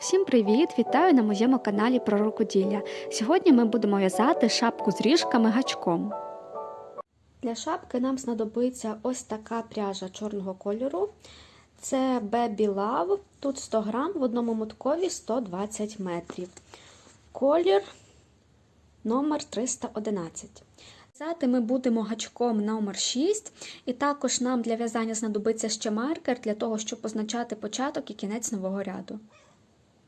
Всім привіт! Вітаю на моєму каналі про рукоділля. Сьогодні ми будемо в'язати шапку з ріжками гачком. Для шапки нам знадобиться ось така пряжа чорного кольору. Це Baby Love. Тут 100 грам, в одному моткові 120 метрів. Колір номер 311. В'язати ми будемо гачком номер 6 і також нам для в'язання знадобиться ще маркер для того, щоб позначати початок і кінець нового ряду.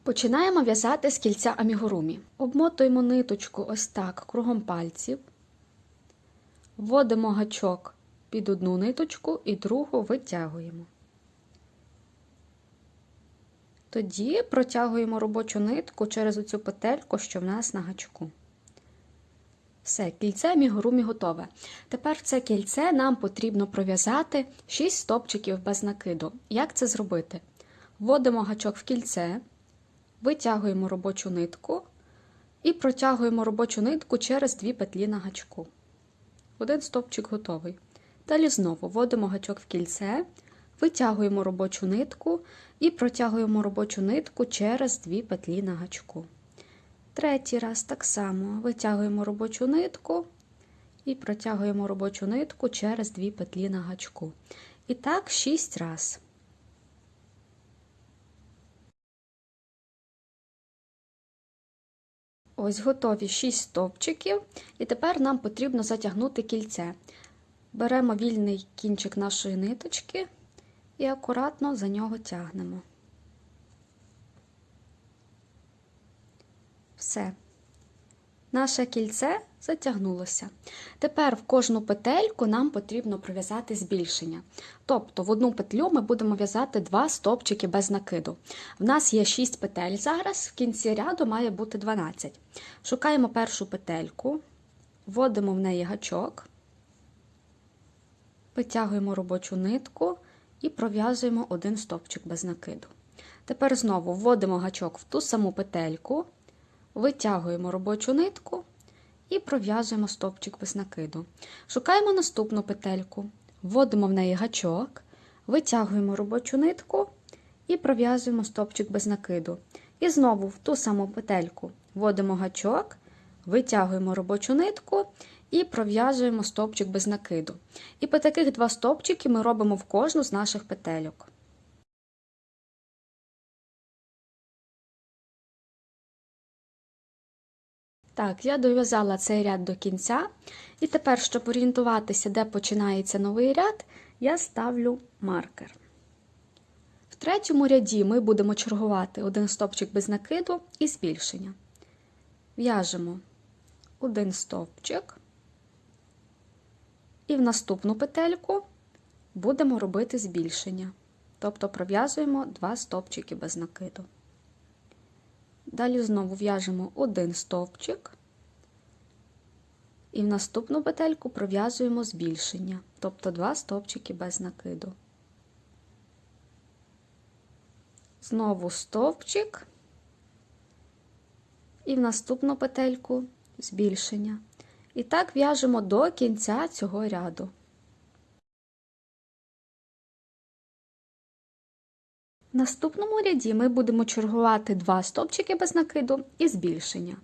Починаємо в'язати з кільця амігурумі. Обмотуємо ниточку ось так кругом пальців, вводимо гачок під одну ниточку і другу витягуємо. Тоді протягуємо робочу нитку через оцю петельку, що в нас на гачку. Все, кільце амігурумі готове. Тепер це кільце нам потрібно пров'язати 6 стопчиків без накиду. Як це зробити? Вводимо гачок в кільце. Витягуємо робочу нитку і протягуємо робочу нитку через дві петлі на гачку. Один стовпчик готовий. Далі знову вводимо гачок в кільце, витягуємо робочу нитку і протягуємо робочу нитку через дві петлі на гачку. Третій раз так само витягуємо робочу нитку і протягуємо робочу нитку через дві петлі на гачку. І так 6 разів. Ось готові 6 стовпчиків, і тепер нам потрібно затягнути кільце. Беремо вільний кінчик нашої ниточки і акуратно за нього тягнемо. Все. Наше кільце затягнулося. Тепер в кожну петельку нам потрібно пров'язати збільшення. Тобто в одну петлю ми будемо в'язати два стовпчики без накиду. В нас є 6 петель зараз, в кінці ряду має бути 12. Шукаємо першу петельку, вводимо в неї гачок, витягуємо робочу нитку і пров'язуємо один стовпчик без накиду. Тепер знову вводимо гачок в ту саму петельку, витягуємо робочу нитку і пров'язуємо стовпчик без накиду. Шукаємо наступну петельку, вводимо в неї гачок, витягуємо робочу нитку і пров'язуємо стовпчик без накиду. І знову в ту саму петельку вводимо гачок, витягуємо робочу нитку і пров'язуємо стовпчик без накиду. І по таких два стовпчики ми робимо в кожну з наших петельок. Так, я дов'язала цей ряд до кінця. І тепер, щоб орієнтуватися, де починається новий ряд, я ставлю маркер. В третьому ряді ми будемо чергувати один стовпчик без накиду і збільшення. В'яжемо один стовпчик, і в наступну петельку будемо робити збільшення. Тобто пров'язуємо два стовпчики без накиду. Далі знову в'яжемо один стовпчик, і в наступну петельку пров'язуємо збільшення, тобто два стовпчики без накиду. Знову стовпчик, і в наступну петельку збільшення. І так в'яжемо до кінця цього ряду. Наступному ряді ми будемо чергувати два стовпчики без накиду і збільшення.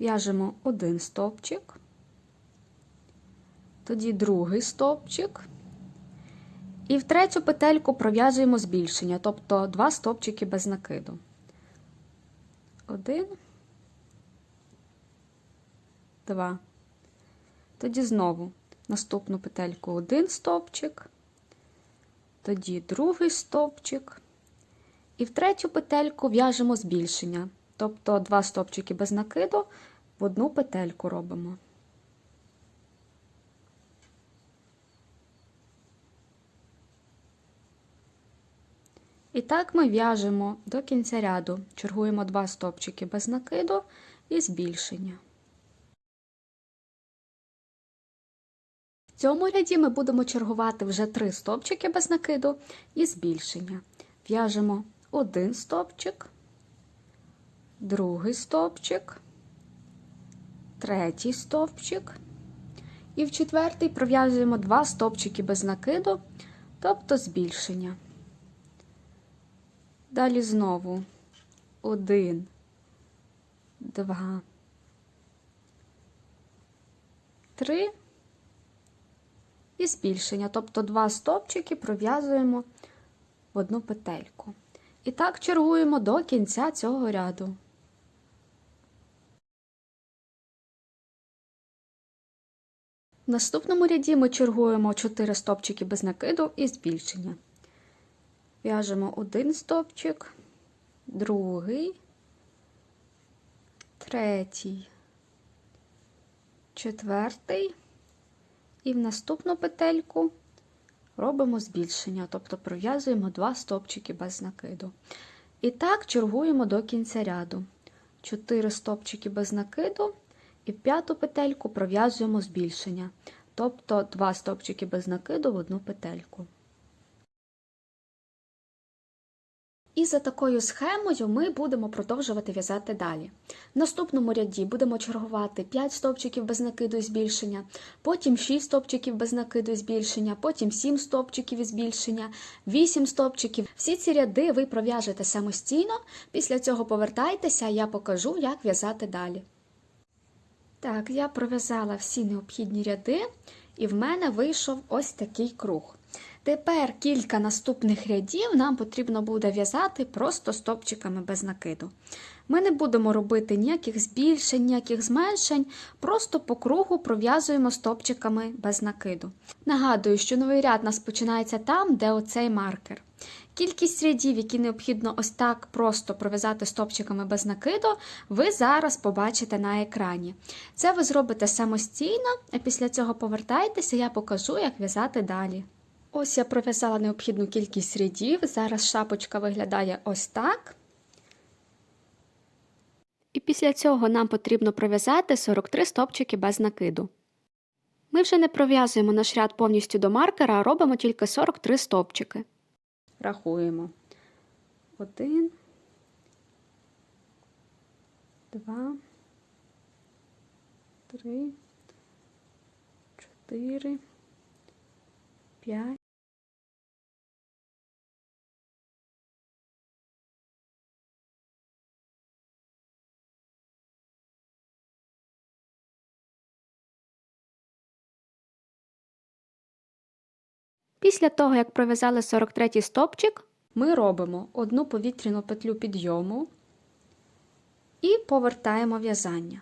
В'яжемо один стовпчик, тоді другий стовпчик, і в третю петельку пров'язуємо збільшення, тобто два стовпчики без накиду. Один, два. Тоді знову наступну петельку один стовпчик тоді другий стовпчик. І в третю петельку в'яжемо збільшення, тобто два стовпчики без накиду в одну петельку робимо. І так ми в'яжемо до кінця ряду, чергуємо два стовпчики без накиду і збільшення. Цьому ряді ми будемо чергувати вже три стовпчики без накиду і збільшення. В'яжемо один стовпчик, другий стовпчик, третій стовпчик. І в четвертий пров'язуємо два стовпчики без накиду, тобто збільшення. Далі знову один, два, три і збільшення. Тобто два стовпчики пров'язуємо в одну петельку. І так чергуємо до кінця цього ряду. В наступному ряді ми чергуємо 4 стовпчики без накиду і збільшення. В'яжемо один стовпчик, другий, третій, четвертий, і в наступну петельку робимо збільшення, тобто пров'язуємо два стовпчики без накиду. І так чергуємо до кінця ряду. 4 стовпчики без накиду, і в п'яту петельку пров'язуємо збільшення, тобто 2 стовпчики без накиду в одну петельку. І за такою схемою ми будемо продовжувати в'язати далі. В наступному ряді будемо чергувати 5 стовпчиків без накиду і збільшення, потім 6 стовпчиків без накиду і збільшення, потім 7 стовпчиків і збільшення, 8 стовпчиків. Всі ці ряди ви пров'яжете самостійно, після цього повертайтеся, я покажу, як в'язати далі. Так, я пров'язала всі необхідні ряди, і в мене вийшов ось такий круг. Тепер кілька наступних рядів нам потрібно буде в'язати просто стопчиками без накиду. Ми не будемо робити ніяких збільшень, ніяких зменшень, просто по кругу пров'язуємо стопчиками без накиду. Нагадую, що новий ряд нас починається там, де оцей маркер. Кількість рядів, які необхідно ось так просто пров'язати стопчиками без накиду, ви зараз побачите на екрані. Це ви зробите самостійно, а після цього повертайтеся, я покажу, як в'язати далі. Ось я пров'язала необхідну кількість рядів. Зараз шапочка виглядає ось так. І після цього нам потрібно пров'язати 43 стопчики без накиду. Ми вже не пров'язуємо наш ряд повністю до маркера, а робимо тільки 43 стовпчики. Рахуємо. Один, два, три, чотири, п'ять. Після того, як пров'язали 43 стопчик, ми робимо одну повітряну петлю підйому і повертаємо в'язання.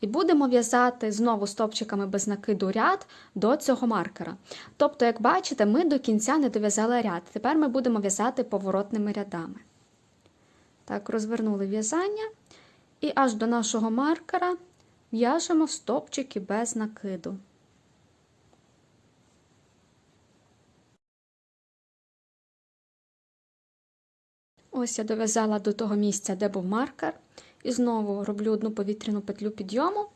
І будемо в'язати знову стопчиками без накиду ряд до цього маркера. Тобто, як бачите, ми до кінця не дов'язали ряд. Тепер ми будемо в'язати поворотними рядами. Так, розвернули в'язання і аж до нашого маркера в'яжемо стопчики без накиду. Ось я дов'язала до того місця, де був маркер, і знову роблю одну повітряну петлю підйому,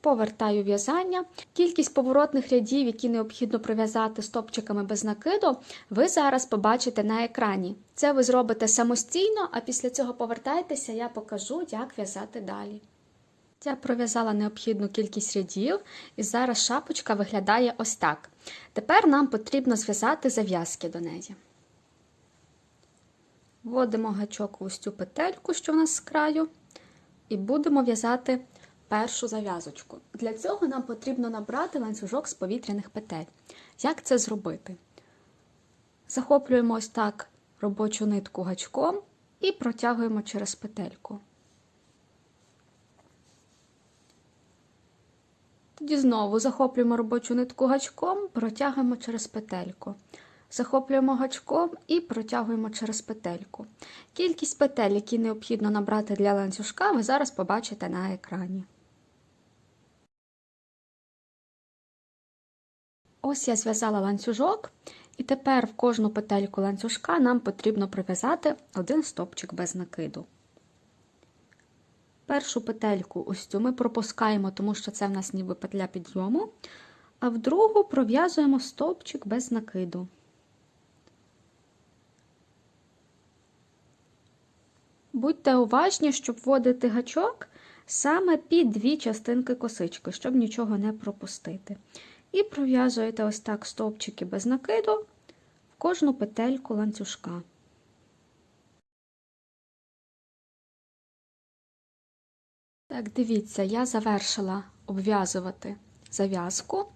повертаю в'язання. Кількість поворотних рядів, які необхідно пров'язати стопчиками без накиду, ви зараз побачите на екрані. Це ви зробите самостійно, а після цього повертайтеся, я покажу, як в'язати далі. Я пров'язала необхідну кількість рядів, і зараз шапочка виглядає ось так. Тепер нам потрібно зв'язати зав'язки до неї. Вводимо гачок в ось цю петельку, що в нас з краю, і будемо в'язати першу зав'язочку. Для цього нам потрібно набрати ланцюжок з повітряних петель. Як це зробити? Захоплюємо ось так робочу нитку гачком і протягуємо через петельку. Тоді знову захоплюємо робочу нитку гачком, протягуємо через петельку. Захоплюємо гачком і протягуємо через петельку. Кількість петель, які необхідно набрати для ланцюжка, ви зараз побачите на екрані. Ось я зв'язала ланцюжок, і тепер в кожну петельку ланцюжка нам потрібно прив'язати один стопчик без накиду. Першу петельку ось цю ми пропускаємо, тому що це в нас ніби петля підйому, а в другу пров'язуємо стовпчик без накиду. Будьте уважні, щоб вводити гачок саме під дві частинки косички, щоб нічого не пропустити. І пров'язуєте ось так стовпчики без накиду в кожну петельку ланцюжка. Так, дивіться, я завершила обв'язувати зав'язку.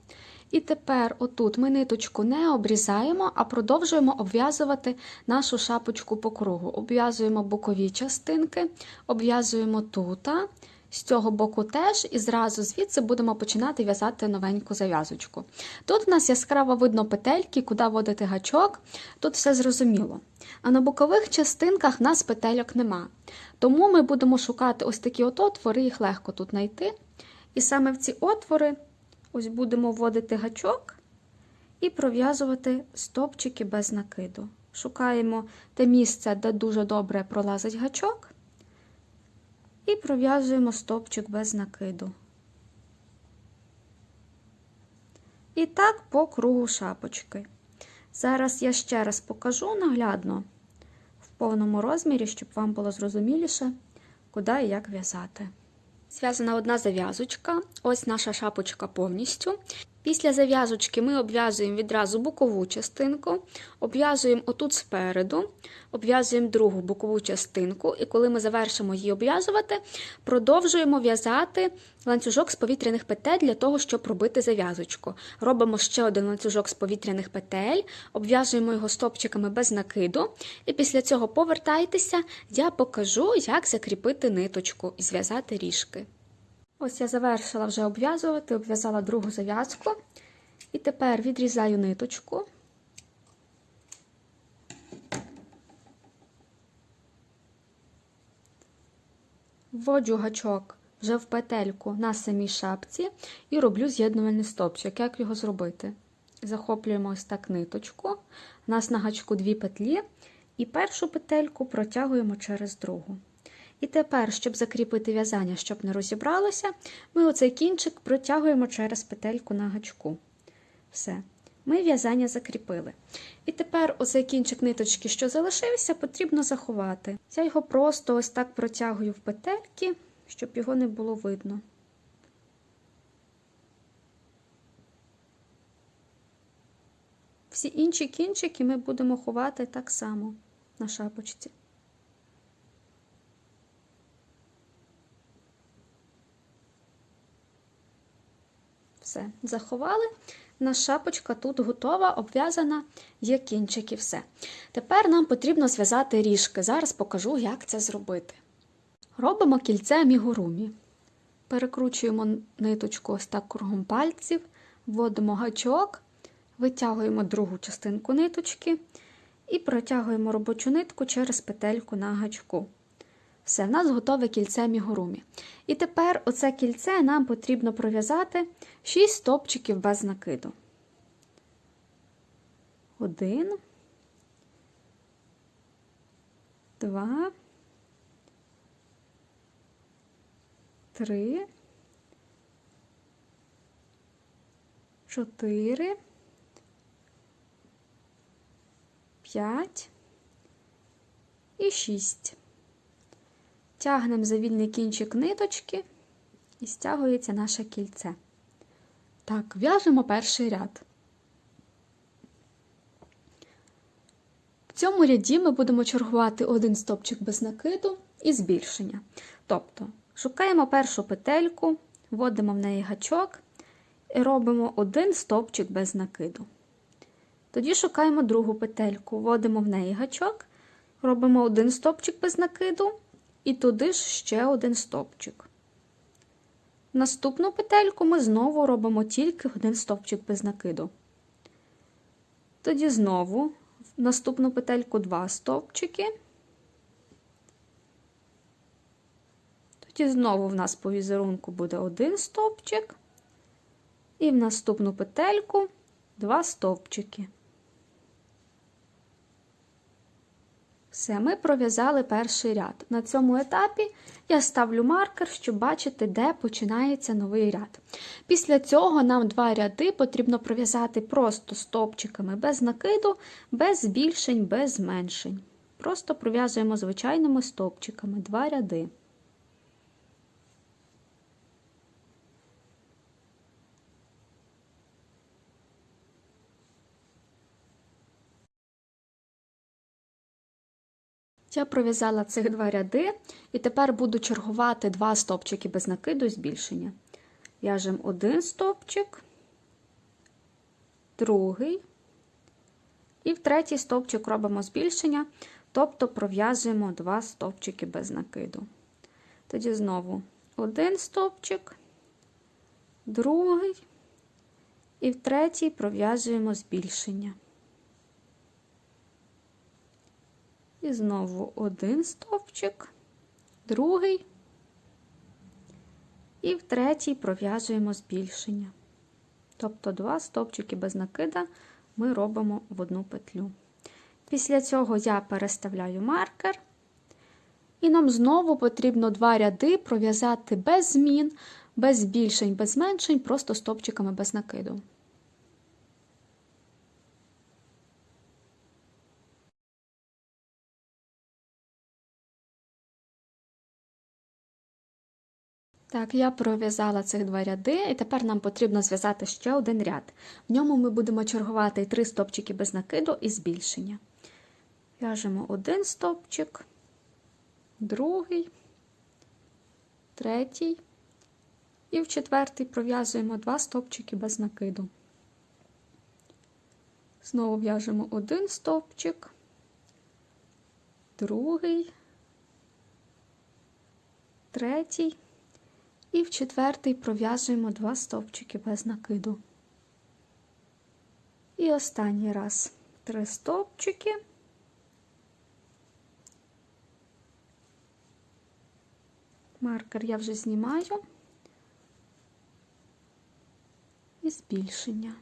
І тепер отут ми ниточку не обрізаємо, а продовжуємо обв'язувати нашу шапочку по кругу. Обв'язуємо бокові частинки, обв'язуємо тута, з цього боку теж, і зразу звідси будемо починати в'язати новеньку зав'язочку. Тут у нас яскраво видно петельки, куди вводити гачок, тут все зрозуміло. А на бокових частинках в нас петельок нема. Тому ми будемо шукати ось такі от отвори, їх легко тут знайти. І саме в ці отвори ось будемо вводити гачок і пров'язувати стовпчики без накиду. Шукаємо те місце, де дуже добре пролазить гачок, і пров'язуємо стовпчик без накиду. І так по кругу шапочки. Зараз я ще раз покажу наглядно в повному розмірі, щоб вам було зрозуміліше, куди і як в'язати. Зв'язана одна зав'язочка, ось наша шапочка повністю. Після зав'язочки ми обв'язуємо відразу бокову частинку, обв'язуємо отут спереду, обв'язуємо другу бокову частинку, і коли ми завершимо її обв'язувати, продовжуємо в'язати ланцюжок з повітряних петель для того, щоб робити зав'язочку. Робимо ще один ланцюжок з повітряних петель, обв'язуємо його стопчиками без накиду, і після цього повертайтеся, я покажу, як закріпити ниточку і зв'язати ріжки. Ось я завершила вже обв'язувати, обв'язала другу зав'язку. І тепер відрізаю ниточку. Вводжу гачок вже в петельку на самій шапці і роблю з'єднувальний стопчик. Як його зробити? Захоплюємо ось так ниточку. У нас на гачку дві петлі, і першу петельку протягуємо через другу. І тепер, щоб закріпити в'язання, щоб не розібралося, ми оцей кінчик протягуємо через петельку на гачку. Все, ми в'язання закріпили. І тепер оцей кінчик ниточки, що залишився, потрібно заховати. Я його просто ось так протягую в петельки, щоб його не було видно. Всі інші кінчики ми будемо ховати так само на шапочці. Все, заховали. Наша шапочка тут готова, обв'язана, є кінчики, все. Тепер нам потрібно зв'язати ріжки. Зараз покажу, як це зробити. Робимо кільце мігурумі. Перекручуємо ниточку ось так кругом пальців, вводимо гачок, витягуємо другу частинку ниточки і протягуємо робочу нитку через петельку на гачку. Все, в нас готове кільце мігурумі. І тепер оце кільце нам потрібно пров'язати 6 стопчиків без накиду. Один, два, три, чотири, п'ять і шість. Тягнемо за вільний кінчик ниточки і стягується наше кільце. Так, в'яжемо перший ряд. В цьому ряді ми будемо чергувати один стопчик без накиду і збільшення. Тобто, шукаємо першу петельку, вводимо в неї гачок і робимо один стопчик без накиду. Тоді шукаємо другу петельку, вводимо в неї гачок, робимо один стопчик без накиду і туди ж ще один стовпчик. Наступну петельку ми знову робимо тільки один стовпчик без накиду. Тоді знову в наступну петельку два стовпчики. Тоді знову в нас по візерунку буде один стовпчик, і в наступну петельку два стовпчики. Все, ми пров'язали перший ряд. На цьому етапі я ставлю маркер, щоб бачити, де починається новий ряд. Після цього нам два ряди потрібно пров'язати просто стовпчиками без накиду, без збільшень, без зменшень. Просто пров'язуємо звичайними стовпчиками два ряди. Я пров'язала цих два ряди і тепер буду чергувати два стовпчики без накиду і збільшення. В'яжемо один стовпчик, другий, і в третій стовпчик робимо збільшення, тобто пров'язуємо два стовпчики без накиду. Тоді знову один стовпчик, другий, і в третій пров'язуємо збільшення. І знову один стовпчик, другий, і в третій пров'язуємо збільшення. Тобто два стовпчики без накида ми робимо в одну петлю. Після цього я переставляю маркер, і нам знову потрібно два ряди пров'язати без змін, без збільшень, без зменшень, просто стовпчиками без накиду. Так, я пров'язала цих два ряди, і тепер нам потрібно зв'язати ще один ряд. В ньому ми будемо чергувати три стопчики без накиду і збільшення. В'яжемо один стопчик, другий, третій. І в четвертий пров'язуємо два стопчики без накиду. Знову в'яжемо один стовпчик, другий, третій. І в четвертий пров'язуємо два стовпчики без накиду. І останній раз три стовпчики. Маркер я вже знімаю і збільшення.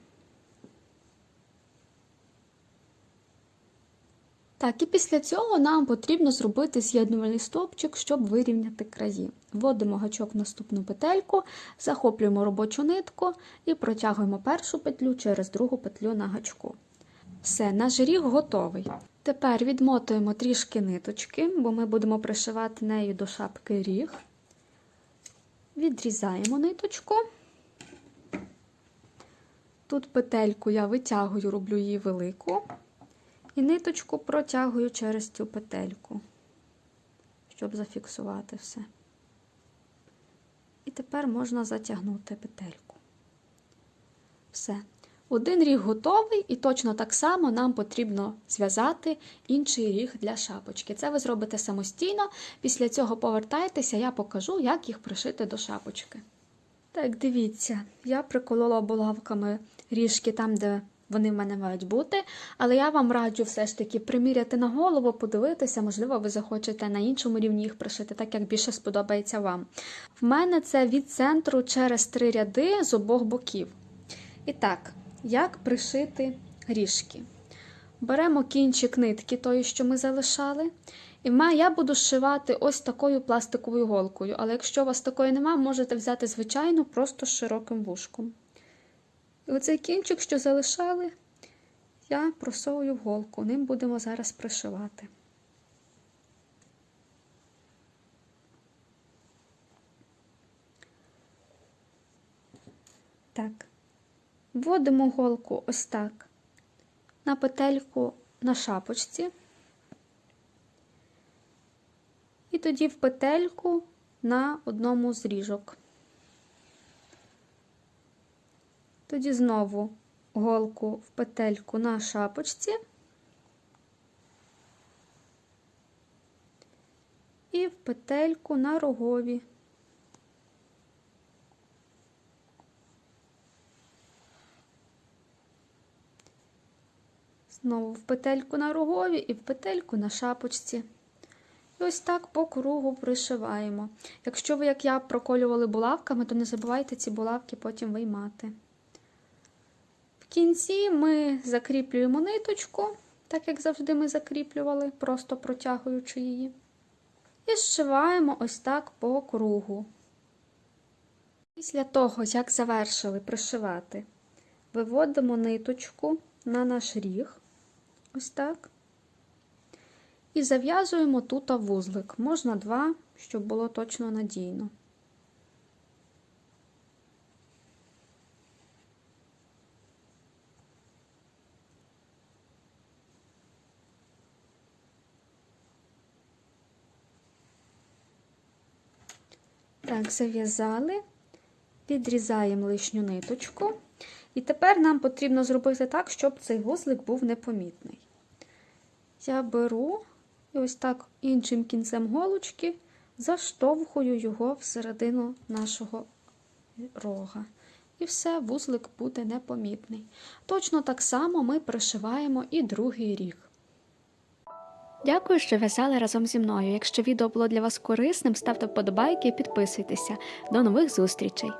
Так, і після цього нам потрібно зробити з'єднувальний стовпчик, щоб вирівняти краї. Вводимо гачок в наступну петельку, захоплюємо робочу нитку і протягуємо першу петлю через другу петлю на гачку. Все, наш ріг готовий. Тепер відмотуємо трішки ниточки, бо ми будемо пришивати нею до шапки ріг. Відрізаємо ниточку. Тут петельку я витягую, роблю її велику. І ниточку протягую через цю петельку, щоб зафіксувати все. І тепер можна затягнути петельку. Все. Один ріг готовий, і точно так само нам потрібно зв'язати інший ріг для шапочки. Це ви зробите самостійно. Після цього повертайтеся, я покажу, як їх пришити до шапочки. Так, дивіться, я приколола булавками ріжки там, де вони в мене мають бути, але я вам раджу все ж таки приміряти на голову, подивитися, можливо, ви захочете на іншому рівні їх пришити, так як більше сподобається вам. В мене це від центру через три ряди з обох боків. І так, як пришити ріжки? Беремо кінчик нитки, тої, що ми залишали. І я буду зшивати ось такою пластиковою голкою. Але якщо у вас такої немає, можете взяти звичайну, просто широким вушком. І оцей кінчик, що залишали, я просовую в голку. Ним будемо зараз пришивати. Так, вводимо голку ось так на петельку на шапочці, і тоді в петельку на одному з ріжок. Тоді знову голку в петельку на шапочці і в петельку на рогові. Знову в петельку на рогові і в петельку на шапочці. І ось так по кругу пришиваємо. Якщо ви, як я, проколювали булавками, то не забувайте ці булавки потім виймати. В кінці ми закріплюємо ниточку, так як завжди ми закріплювали, просто протягуючи її. І зшиваємо ось так по кругу. Після того, як завершили пришивати, виводимо ниточку на наш ріг, ось так. І зав'язуємо тут вузлик. Можна два, щоб було точно надійно. Так, зав'язали, відрізаємо лишню ниточку. І тепер нам потрібно зробити так, щоб цей вузлик був непомітний. Я беру і ось так іншим кінцем голочки заштовхую його всередину нашого рога. І все, вузлик буде непомітний. Точно так само ми пришиваємо і другий ріг. Дякую, що в'язали разом зі мною. Якщо відео було для вас корисним, ставте вподобайки і підписуйтеся. До нових зустрічей!